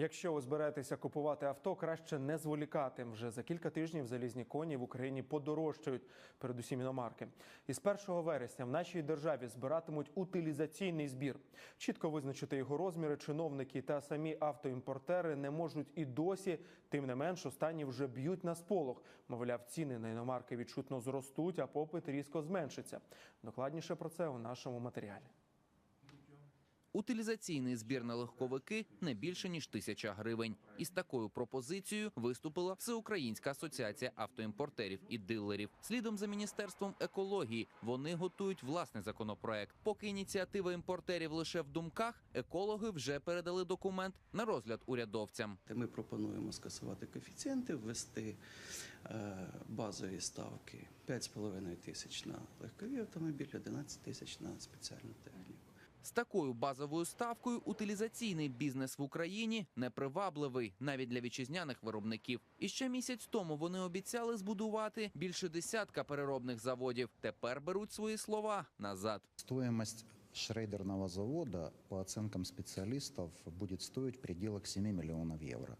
Якщо ви збираєтеся купувати авто, краще не зволікати. Вже за кілька тижнів залізні коні в Україні подорожчають, передусім іномарки. Із 1 вересня в нашій державі збиратимуть утилізаційний збір. Чітко визначити його розміри чиновники та самі автоімпортери не можуть і досі. Тим не менш, останні вже б'ють на сполох. Мовляв, ціни на іномарки відчутно зростуть, а попит різко зменшиться. Докладніше про це у нашому матеріалі. Утилізаційний збір на легковики не більше ніж тисяча гривень. Із такою пропозицією виступила Всеукраїнська асоціація автоімпортерів і дилерів. Слідом за міністерством екології вони готують власний законопроект. Поки ініціатива імпортерів лише в думках, екологи вже передали документ на розгляд урядовцям. Ми пропонуємо скасувати коефіцієнти, ввести е, базові ставки 5,5 тисяч на легкові автомобілі, 11 тисяч на спеціальну техніку. З такою базовою ставкою утилізаційний бізнес в Україні непривабливий навіть для вітчизняних виробників. І ще місяць тому вони обіцяли збудувати більше десятка переробних заводів. Тепер беруть свої слова назад. Стоимость шрейдерного завода, по оценкам специалистов, будет стоить в пределах 7 миллионов евро.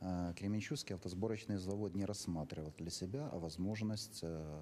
Э, Кременчугский автосборочный завод не рассматривал для себя возможность э,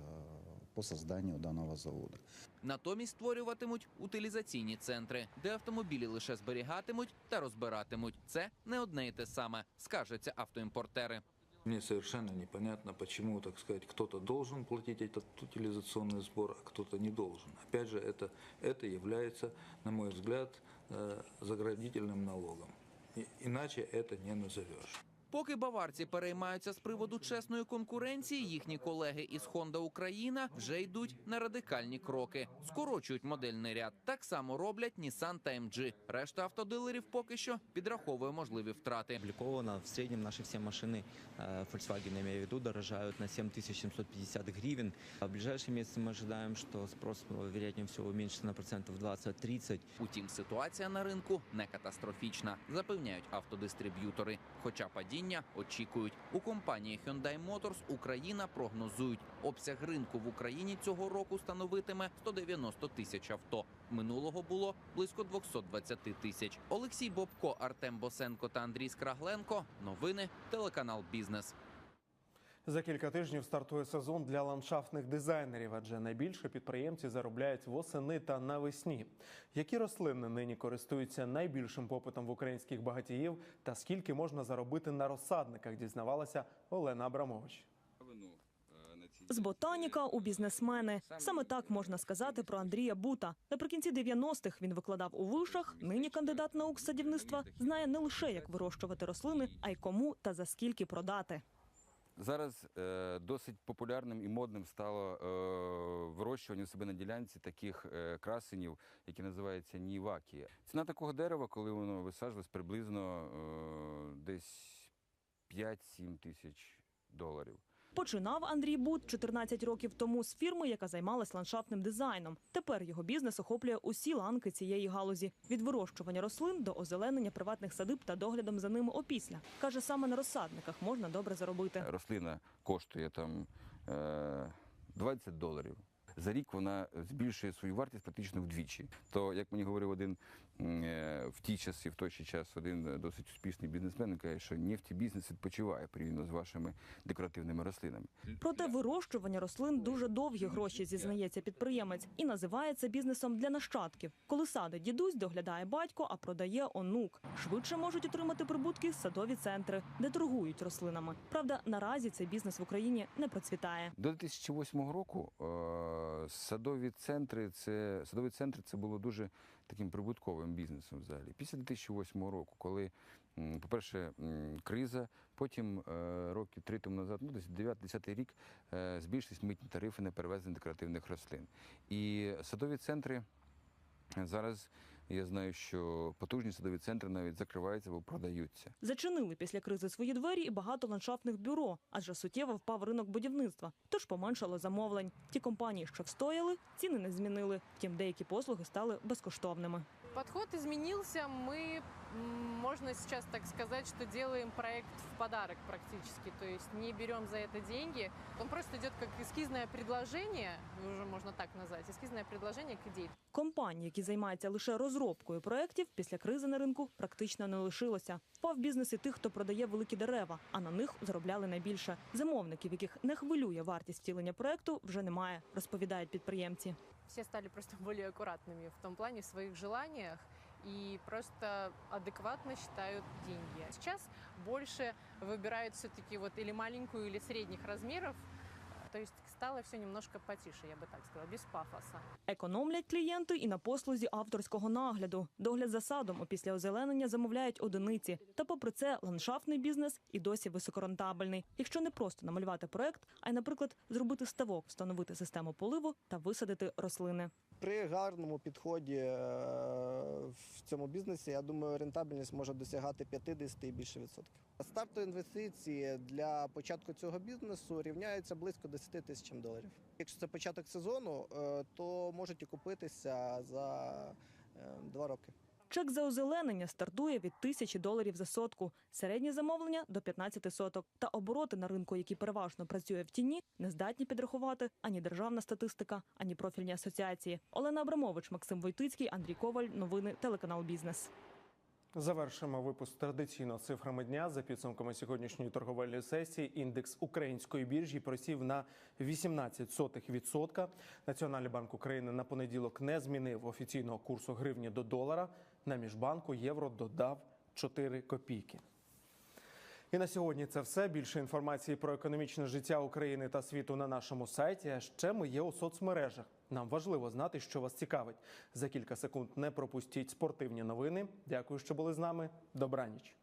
по созданию данного завода. Натомість створюватимуть утилізаційні центри, де автомобілі лише зберігатимуть та розбиратимуть. Це не одне і те саме, скаржаться автоімпортери. Мне совершенно непонятно, почему, так сказать, кто-то должен платить этот утилизационный сбор, а кто-то не должен. Опять же, это, это является, на мой взгляд, э, заградительным налогом. И- Иначе это не назовешь. Поки баварці переймаються з приводу чесної конкуренції, їхні колеги із Honda Україна вже йдуть на радикальні кроки. Скорочують модельний ряд. Так само роблять Nissan та MG. Решта автодилерів поки що підраховує можливі втрати. Обликовано в среднем наши все машины э, Volkswagen, я имею в виду, дорожают на 7750 гривен. А в ближайшие месяцы мы ожидаем, что спрос, э, вероятнее всего, уменьшится на процентов 20-30. Утім, ситуація на ринку не катастрофічна, запевняють автодистриб'ютори. Хоча падіння очікують. У компанії Hyundai Motors Україна прогнозують, обсяг ринку в Україні цього року становитиме 190 тисяч авто. Минулого було близько 220 тисяч. Олексій Бобко, Артем Босенко та Андрій Скрагленко. Новини телеканал Бізнес. За кілька тижнів стартує сезон для ландшафтних дизайнерів, адже найбільше підприємці заробляють восени та навесні. Які рослини нині користуються найбільшим попитом в українських багатіїв, та скільки можна заробити на розсадниках, дізнавалася Олена Абрамович. З ботаніка у бізнесмени. Саме так можна сказати про Андрія Бута. Наприкінці 90-х він викладав у вишах. Нині кандидат наук садівництва знає не лише як вирощувати рослини, а й кому та за скільки продати. Зараз е, досить популярним і модним стало е, вирощування себе на ділянці таких е, красенів, які називаються нівакі. Ціна такого дерева, коли воно висаджувалось, приблизно е, десь 5-7 тисяч доларів. Починав Андрій Бут 14 років тому з фірми, яка займалась ландшафтним дизайном. Тепер його бізнес охоплює усі ланки цієї галузі від вирощування рослин до озеленення приватних садиб та доглядом за ними опісля. каже, саме на розсадниках можна добре заробити. Рослина коштує там е, 20 доларів. За рік вона збільшує свою вартість практично вдвічі. То, як мені говорив один е, в ті часи, в той ще час, один е, досить успішний бізнесмен, каже, що нефтебізнес відпочиває порівняно з вашими декоративними рослинами. Проте вирощування рослин дуже довгі гроші, зізнається підприємець, і називає це бізнесом для нащадків. Коли садить дідусь, доглядає батько, а продає онук. Швидше можуть отримати прибутки садові центри, де торгують рослинами. Правда, наразі цей бізнес в Україні не процвітає. До 2008 року е, садові центри це садові центри це було дуже таким прибутковим бізнесом взагалі. Після 2008 року, коли, по-перше, криза, потім роки років три тому назад, ну десь 9-10 рік, е, збільшились митні тарифи на перевезення декоративних рослин. І садові центри. Зараз я знаю, що потужні садові центри навіть закриваються або продаються. Зачинили після кризи свої двері і багато ландшафтних бюро, адже суттєво впав ринок будівництва, тож поменшало замовлень. Ті компанії, що встояли, ціни не змінили. Втім, деякі послуги стали безкоштовними. Подход изменился. Мы, м, можно сейчас так сказать, что делаем проект в подарок практически. То есть не берем за это деньги. Он просто идет как эскизное предложение, уже можно так назвать, эскизное предложение к идее. Компаній, які займаються лише розробкою проєктів, після кризи на ринку практично не лишилося. Впав бізнес і тих, хто продає великі дерева, а на них заробляли найбільше. Замовників, яких не хвилює вартість втілення проєкту, вже немає, розповідають підприємці. Все стали просто более аккуратными в том плане в своих желаниях и просто адекватно считают деньги. Сейчас больше выбирают все-таки вот или маленькую, или средних размеров. То есть стало все немножко потише, я бы так сказала, без пафоса. Економлять клієнти і на послузі авторського нагляду. Догляд за садом опісля озеленення замовляють одиниці. Та попри це ландшафтний бізнес і досі високорентабельний. Якщо не просто намалювати проект, а й, наприклад, зробити ставок, встановити систему поливу та висадити рослини. При гарному підході е, в цьому бізнесі, я думаю, рентабельність може досягати 50 і більше відсотків. Стартові інвестиції для початку цього бізнесу рівняються близько 10 тисячам доларів. Якщо це початок сезону, е, то можуть окупитися за е, два роки. Чек за озеленення стартує від тисячі доларів за сотку, середнє замовлення до 15 соток. Та обороти на ринку, який переважно працює в тіні, не здатні підрахувати ані державна статистика, ані профільні асоціації. Олена Абрамович, Максим Войтицький, Андрій Коваль. Новини телеканал Бізнес. Завершимо випуск традиційно цифрами дня. За підсумками сьогоднішньої торговельної сесії індекс української біржі просів на 18%. Національний банк України на понеділок не змінив офіційного курсу гривні до долара. На міжбанку євро додав 4 копійки. І на сьогодні це все. Більше інформації про економічне життя України та світу на нашому сайті. А ще ми є у соцмережах. Нам важливо знати, що вас цікавить. За кілька секунд не пропустіть спортивні новини. Дякую, що були з нами. Добраніч.